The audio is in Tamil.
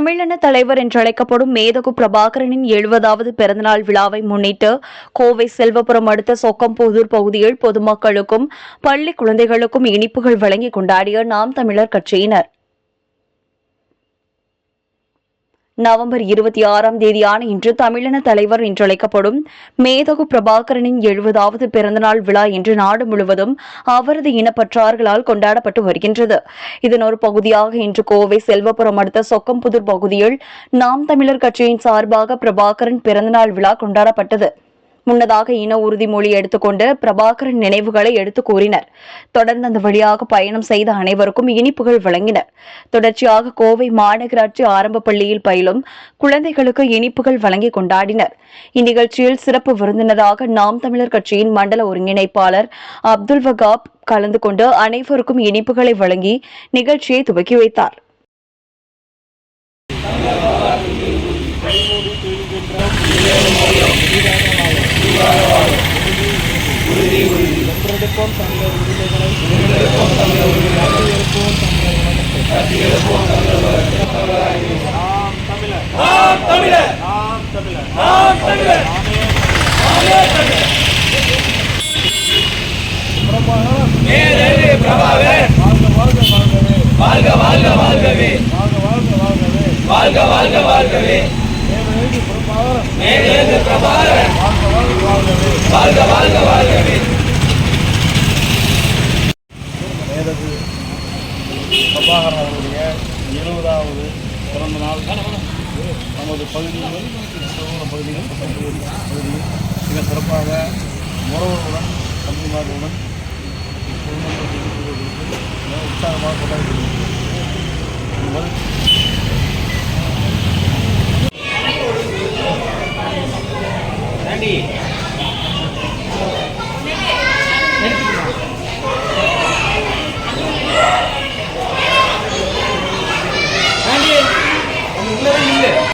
தமிழின தலைவர் என்றழைக்கப்படும் மேதகு பிரபாகரனின் எழுபதாவது பிறந்தநாள் விழாவை முன்னிட்டு கோவை செல்வபுரம் அடுத்த சொக்கம்புதூர் பகுதியில் பொதுமக்களுக்கும் பள்ளி குழந்தைகளுக்கும் இனிப்புகள் வழங்கி கொண்டாடிய நாம் தமிழர் கட்சியினர். நவம்பர் இருபத்தி ஆறாம் தேதியான இன்று தமிழின தலைவர் என்றழைக்கப்படும் மேதகு பிரபாகரனின் எழுபதாவது பிறந்தநாள் விழா இன்று நாடு முழுவதும் அவரது இனப்பற்றார்களால் கொண்டாடப்பட்டு வருகின்றது. இதன் ஒரு பகுதியாக இன்று கோவை செல்வபுரம் அடுத்த சொக்கம்புதூர் பகுதியில் நாம் தமிழர் கட்சியின் சார்பாக பிரபாகரன் பிறந்தநாள் விழா கொண்டாடப்பட்டது. முன்னதாக இன உறுதிமொழி எடுத்துக்கொண்டு பிரபாகரன் நினைவுகளை எடுத்து கூறினர். தொடர்ந்து அந்த வழியாக பயணம் செய்த அனைவருக்கும் இனிப்புகள் வழங்கினர். தொடர்ச்சியாக கோவை மாநகராட்சி ஆரம்ப பள்ளியில் பயிலும் குழந்தைகளுக்கு இனிப்புகள் வழங்கி கொண்டாடினர். இந்நிகழ்ச்சியில் சிறப்பு விருந்தினராக நாம் தமிழர் கட்சியின் மண்டல ஒருங்கிணைப்பாளர் அப்துல் வகாப் கலந்து கொண்டு அனைவருக்கும் இனிப்புகளை வழங்கி நிகழ்ச்சியை துவக்கி வைத்தார். வென்றெடுப்போம் தமிழர் விடுதலைகளை கட்டியெழுப்போம் தமிழர் வணக்கத்தை. நாம் தமிழர் நாம் தமிழர் நாம் தமிழர் நாம் தமிழர் பிரபாகரன் பிரபாகரன் வாழ்க வாழ்க வாழ்கவே வாழ்க வாழ்க வாழ்க வாழ்கவே வாழ்க வாழ்க வாழ்கவே மேலெழுந்து பிரபாகரன் மேலெழுந்து பிரபாகரன் வாழ்க வாழ்க பிரபாகரன் அவருடைய எழுபதாவது பிறந்த நாள். நமது பகுதியில் சமூக பகுதிகள் பகுதியில் மிக சிறப்பாக உறவுகளுடன் தம்பிமார்களுடன் குடும்பங்களுக்கு உற்சாகமாக கொண்டாடி